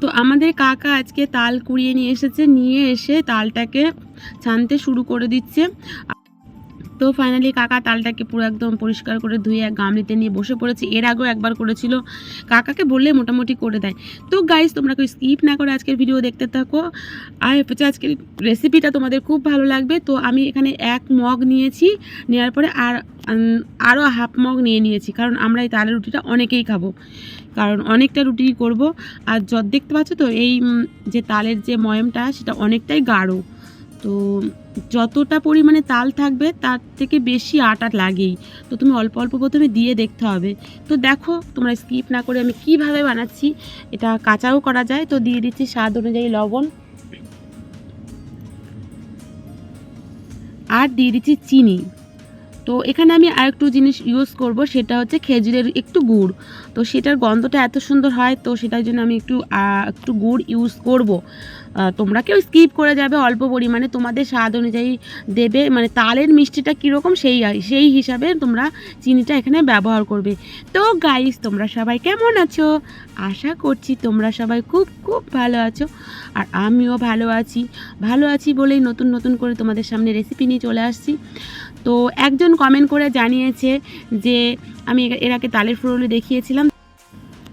তো আমাদের কাকা আজকে তাল কুড়িয়ে নিয়ে এসেছে, নিয়ে এসে তালটাকে ছানতে শুরু করে দিচ্ছে। তো ফাইনালি কাকা তালটাকে পুরো একদম পরিষ্কার করে ধুয়ে এক গামলিতে নিয়ে বসে পড়েছি। এর আগেও একবার করেছিল। কাকাকে বললে মোটামুটি করে দেয়। তো গাইস তোমরা কেউ স্কিপ না করে আজকের ভিডিও দেখতে থাকো। আর হচ্ছে আজকের রেসিপিটা তোমাদের খুব ভালো লাগবে। তো আমি এখানে এক মগ নিয়েছি। নেওয়ার পরে আর আরও হাফ মগ নিয়ে নিয়েছি। কারণ আমরা এই তালের রুটিটা অনেকেই খাব। কারণ অনেকটা রুটি করব। আর যত দেখতে পাচ্ছ তো, এই যে তালের যে ময়মটা, সেটা অনেকটাই গাঢ়। তো যতটা পরিমাণে তাল থাকবে তার থেকে বেশি আটা লাগেই। তো তুমি অল্প অল্প প্রথমে দিয়ে দেখতে হবে। তো দেখো, তোমরা স্কিপ না করে আমি কীভাবে বানাচ্ছি, এটা কাঁচাও করা যায়। তো দিয়ে দিচ্ছি স্বাদ অনুযায়ী লবণ। আর দিয়ে দিচ্ছি চিনি। তো এখানে আমি আরেকটু জিনিস ইউজ করব, সেটা হচ্ছে খেজুরের একটু গুড়। তো সেটার গন্ধটা এত সুন্দর হয়, তো সেটার জন্য আমি একটু একটু গুড় ইউজ করব। তোমরা কেউ স্কিপ করে যাবে অল্প পরিমাণে, তোমাদের স্বাদ অনুযায়ী দেবে মানে তালের মিষ্টিটা কীরকম সেই সেই হিসাবে তোমরা চিনিটা এখানে ব্যবহার করবে। তো গাইস তোমরা সবাই কেমন আছো? আশা করছি তোমরা সবাই খুব খুব ভালো আছো, আর আমিও ভালো আছি। ভালো আছি বলেই নতুন নতুন করে তোমাদের সামনে রেসিপি নিয়ে চলে আসছি। তো একজন কমেন্ট করে জানিয়েছে যে, আমি এর- এর আগে তালের ফুরুলি দেখিয়েছিলাম।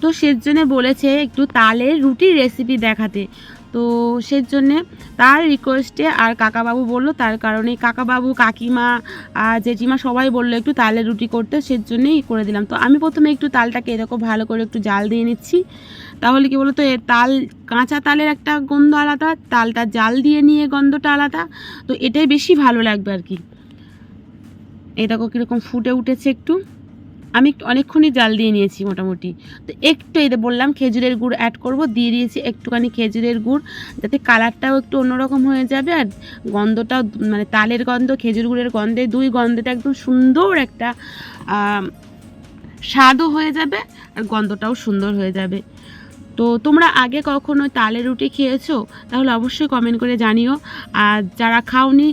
তো সেজন্য বলেছে একটু তালের রুটির রেসিপি দেখাতে। তো সেই সেজন্যে তার রিকোয়েস্টে আর কাকাবাবু বলল, তার কারণে কাকাবাবু, কাকিমা, আর জেঠিমা সবাই বলল একটু তালের রুটি করতে, সেজন্যই করে দিলাম। তো আমি প্রথমে একটু তালটাকে এরকম ভালো করে একটু জাল দিয়ে নিচ্ছি। তাহলে কি বলতো এ তাল, কাঁচা তালের একটা গন্ধ আলাদা, তালটা জাল দিয়ে নিয়ে গন্ধটা আলাদা। তো এটাই বেশি ভালো লাগবে আর কি। দেখো কীরকম ফুটে উঠেছে একটু। আমি অনেকক্ষণই জাল দিয়ে নিয়েছি মোটামুটি। তো একটু এই বললাম খেজুরের গুড় অ্যাড করব, দিয়ে দিয়েছি একটুখানি খেজুরের গুড়, যাতে কালারটাও একটু অন্যরকম হয়ে যাবে আর গন্ধটাও মানে তালের গন্ধ, খেজুর গুড়ের গন্ধে, দুই গন্ধটা একদম সুন্দর একটা স্বাদও হয়ে যাবে আর গন্ধটাও সুন্দর হয়ে যাবে। তো তোমরা আগে কখনো তালের রুটি খেয়েছো? তাহলে অবশ্যই কমেন্ট করে জানিও। আর যারা খাওনি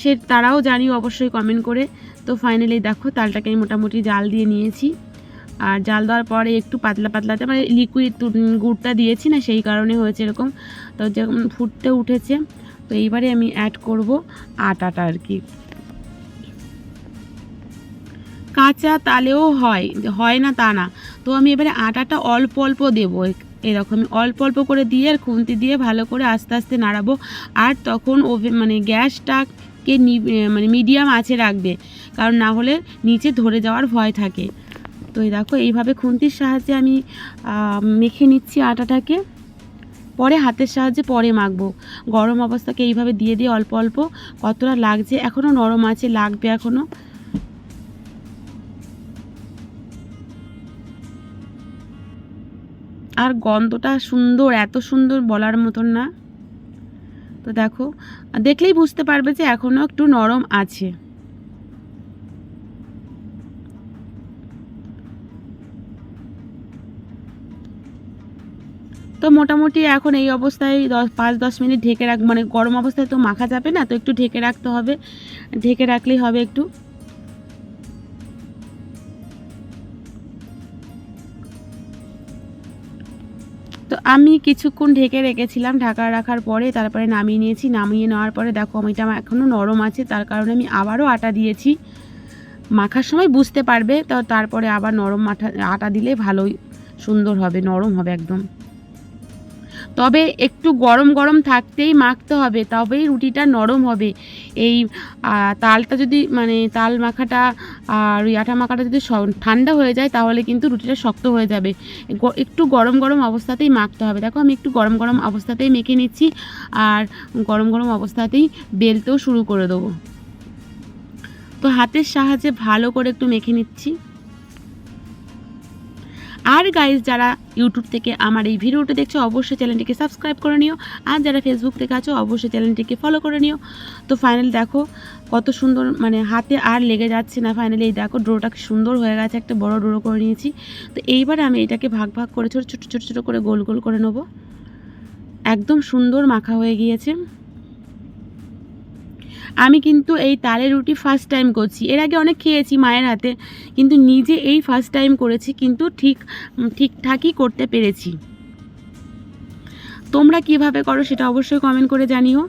সে তারাও জানিও অবশ্যই কমেন্ট করে। তো ফাইনালি দেখো, তালটাকে আমি মোটামুটি জাল দিয়ে নিয়েছি। আর জাল দেওয়ার পরে একটু পাতলা পাতলাতে মানে লিকুইড গুড়টা দিয়েছি না, সেই কারণে হয়েছে এরকম। তো যেরকম ফুটতে উঠেছে, তো এইবারে আমি অ্যাড করব আটাটা আর কি। কাঁচা তালেও হয় হয় না তা না। তো আমি এবারে আটাটা অল্প অল্প দেবো। এরকম অল্প অল্প করে দিয়ে আর খুন্তি দিয়ে ভালো করে আস্তে আস্তে নাড়াবো। আর তখন ওভেন মানে গ্যাসটাকে মানে মিডিয়াম আঁচে রাখবে। কারণ না হলে নিচে ধরে যাওয়ার ভয় থাকে। তো এই দেখো, এইভাবে খুন্তির সাহায্যে আমি মেখে নিচ্ছি আটাটাকে। পরে হাতের সাহায্যে পরে মাখবো। গরম অবস্থাকে এইভাবে দিয়ে দিয়ে অল্প অল্প। কতটা লাগছে এখনও নরম আছে, লাগবে এখনও। আর গন্ধটা সুন্দর, এত সুন্দর বলার মতন না। তো দেখো, দেখলেই বুঝতে পারবে যে এখনও একটু নরম আছে। তো মোটামুটি এখন এই অবস্থায় দশ, পাঁচ, দশ মিনিট ঢেকে রাখ মানে গরম অবস্থায় তো মাখা যাবে না, তো একটু ঢেকে রাখতে হবে। ঢেকে রাখলেই হবে একটু। তো আমি কিছুক্ষণ ঢেকে রেখেছিলাম, ঢাকা রাখার পরে তারপরে নামিয়ে নিয়েছি। নামিয়ে নেওয়ার পরে দেখো আমিটা আমার এখনও নরম আছে, তার কারণে আমি আবারও আটা দিয়েছি। মাখার সময় বুঝতে পারবে, তো তারপরে আবার নরম আটা আটা দিলে ভালোই সুন্দর হবে, নরম হবে একদম। তবে একটু গরম গরম থাকতেই মাখতে হবে, তবেই রুটিটা নরম হবে। এই তালটা যদি মানে তাল মাখাটা আর ওই আটা মাখাটা যদি ঠান্ডা হয়ে যায় তাহলে কিন্তু রুটিটা শক্ত হয়ে যাবে। একটু গরম গরম অবস্থাতেই মাখতে হবে। দেখো আমি একটু গরম গরম অবস্থাতেই মেখে নিচ্ছি আর গরম গরম অবস্থাতেই বেলতেও শুরু করে দেবো। তো হাতের সাহায্যে ভালো করে একটু মেখে নিচ্ছি। আর গাইজ যারা ইউটিউব থেকে আমার এই ভিডিওটা দেখছ, অবশ্যই চ্যানেলটিকে সাবস্ক্রাইব করে নিও। আর যারা ফেসবুক থেকে আছো, অবশ্যই চ্যানেলটিকে ফলো করে নিও। তো ফাইনাল দেখো, কত সুন্দর মানে হাতে আর লেগে যাচ্ছে না ফাইনালি এই দেখো ডোটা সুন্দর হয়ে গেছে, একটা বড় ডোরো করে নিয়েছি। তো এইবারে আমি এটাকে ভাগ ভাগ করে ছোটো ছোটো ছোটো ছোটো করে গোল গোল করে নেব। একদম সুন্দর মাখা হয়ে গিয়েছে। আমি কিন্তু এই তালের রুটি ফার্স্ট টাইম করছি। এর আগে অনেক খেয়েছি মায়ের হাতে, কিন্তু নিজে এই ফার্স্ট টাইম করেছি, কিন্তু ঠিক ঠিকঠাকই করতে পেরেছি। তোমরা কীভাবে করো সেটা অবশ্যই কমেন্ট করে জানিও।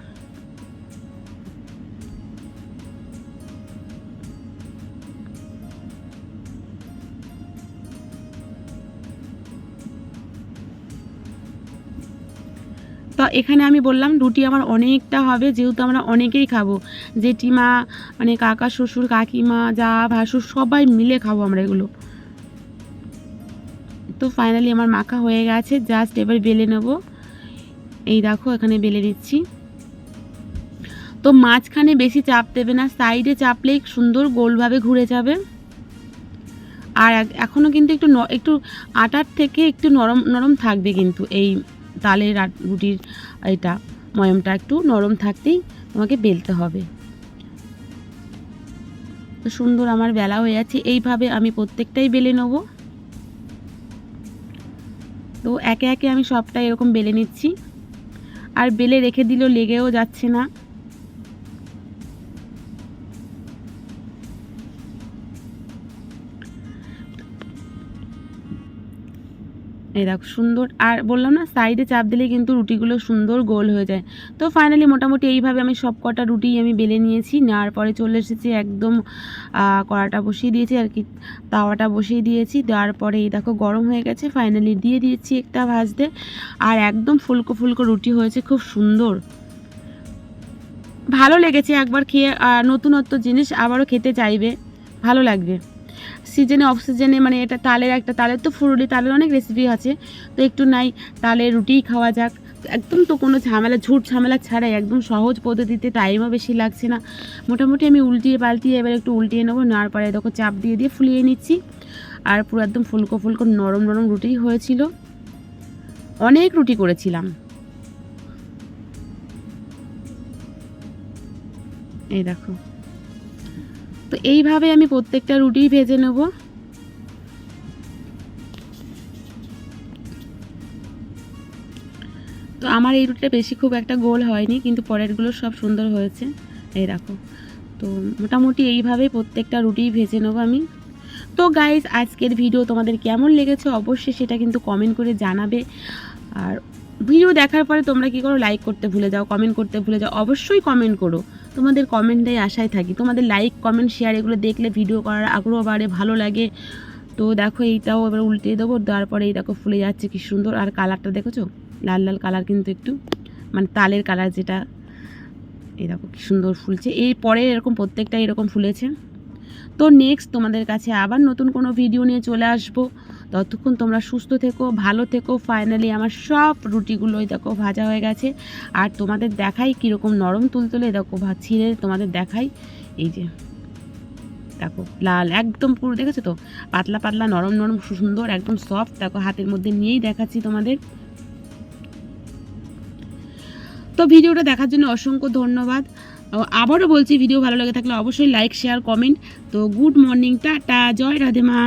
তো এখানে আমি বললাম রুটি আমার অনেকটা হবে, যেহেতু আমরা অনেকেই খাব। জেঠিমা মানে কাকা, শ্বশুর, কাকিমা, যা ভাসুর, সবাই মিলে খাব আমরা এগুলো। তো ফাইনালি আমার মাখা হয়ে গেছে জাস্ট এবার বেলে নেব। এই দেখো, এখানে বেলে নিচ্ছি। তো মাঝখানে বেশি চাপ দেবে না সাইডে চাপলেই সুন্দর গোলভাবে ঘুরে যাবে। আর এক- এখনও কিন্তু একটু একটু আটার থেকে একটু নরম নরম থাকবে কিন্তু এই আট- রুটির এটা ময়মটা একটু নরম থাকতেই তোমাকে বেলতে হবে। তো সুন্দর আমার বেলা হয়ে যাচ্ছে, এইভাবে আমি প্রত্যেকটাই বেলে নেব। তো একে একে আমি সবটা এরকম বেলে নিচ্ছি। আর বেলে রেখে দিলেও লেগেও যাচ্ছে না। এই দেখো, সুন্দর। আর বললাম না সাইডে চাপ দিলে কিন্তু রুটিগুলো সুন্দর গোল হয়ে যায়। তো ফাইনালি মোটামুটি এইভাবে আমি সব কটা রুটি আমি বেলে নিয়েছি, নেওয়ার পরে চলে এসেছি একদম কড়াটা বসিয়ে দিয়েছি আর কি, তাওয়াটা বসিয়ে দিয়েছি। দেওয়ার পরে এই দেখো, গরম হয়ে গেছে ফাইনালি দিয়ে দিয়েছি একটা ভাজতে। আর একদম ফুলকো ফুলকো রুটি হয়েছে, খুব সুন্দর। ভালো লেগেছে একবার খেয়ে নতুনত্ব জিনিস আবারও খেতে চাইবে, ভালো লাগবে। সিজনে অফ সিজনে মানে এটা তালের একটা তালের তো ফুরুলি তালের অনেক রেসিপি আছে। তো একটু নাই তালের রুটিই খাওয়া যাক। একদম তো কোনো ঝামেলা, ঝুট ঝামেলা ছাড়াই একদম সহজ পদ্ধতিতে টাইমও বেশি লাগছে না। মোটামুটি আমি উল্টিয়ে পাল্টিয়ে এবার একটু উল্টিয়ে নেব, নেওয়ার পরে দেখো চাপ দিয়ে দিয়ে ফুলিয়ে নিচ্ছি। আর পুরো একদম ফুলকো ফুলকো নরম নরম রুটি হয়েছিল। অনেক রুটি করেছিলাম। এই দেখো। তো এইভাবে আমি প্রত্যেকটা রুটি ভেজে নেব। তো আমার এই রুটিটা বেশি খুব একটা গোল হয়নি, কিন্তু পরেরগুলো সব সুন্দর হয়েছে। এই দেখো, তো মোটামুটি এইভাবে প্রত্যেকটা রুটি ভেজে নেব আমি। তো গাইজ আজকের ভিডিও তোমাদের কেমন লেগেছে অবশ্যই সেটা কিন্তু কমেন্ট করে জানাবে। আর ভিডিও দেখার পরে তোমরা কি করো লাইক করতে ভুলে যাও কমেন্ট করতে ভুলে যাও, অবশ্যই কমেন্ট করো। তোমাদের কমেন্টে আশায় থাকি। তোমাদের লাইক কমেন্ট শেয়ার এগুলো দেখলে ভিডিও করার আগ্রহ বাড়ে, ভালো লাগে। তো দেখো এইটাও এবার উল্টে দেবো, তারপরে পরে এই দেখো ফুলে যাচ্ছে কি সুন্দর। আর কালারটা দেখেছ? লাল লাল কালার কিন্তু একটু মানে তালের কালার যেটা, এই দেখো কি সুন্দর ফুলছে। এই পরে এরকম প্রত্যেকটা এরকম ফুলেছে। তো নেক্সট তোমাদের কাছে আবার নতুন কোনো ভিডিও নিয়ে চলে আসব। ততক্ষণ তোমরা সুস্থ থেকো, ভালো থেকো ফাইনালি আমার সব রুটিগুলোই দেখো ভাজা হয়ে গেছে। আর তোমাদের দেখাই কীরকম নরম তুলতুলে দেখো ছিঁড়ে তোমাদের দেখাই। এই যে, দেখো, লাল, একদম পুরো, দেখেছ তো? পাতলা পাতলা, নরম নরম, সুন্দর, একদম সফট দেখো, হাতের মধ্যে নিয়েই দেখাচ্ছি তোমাদের। তো ভিডিওটা দেখার জন্য অসংখ্য ধন্যবাদ। আবারও বলছি, ভিডিও ভালো লাগে থাকলে অবশ্যই লাইক শেয়ার কমেন্ট তো গুড মর্নিং টাটা, জয় রাধে মা।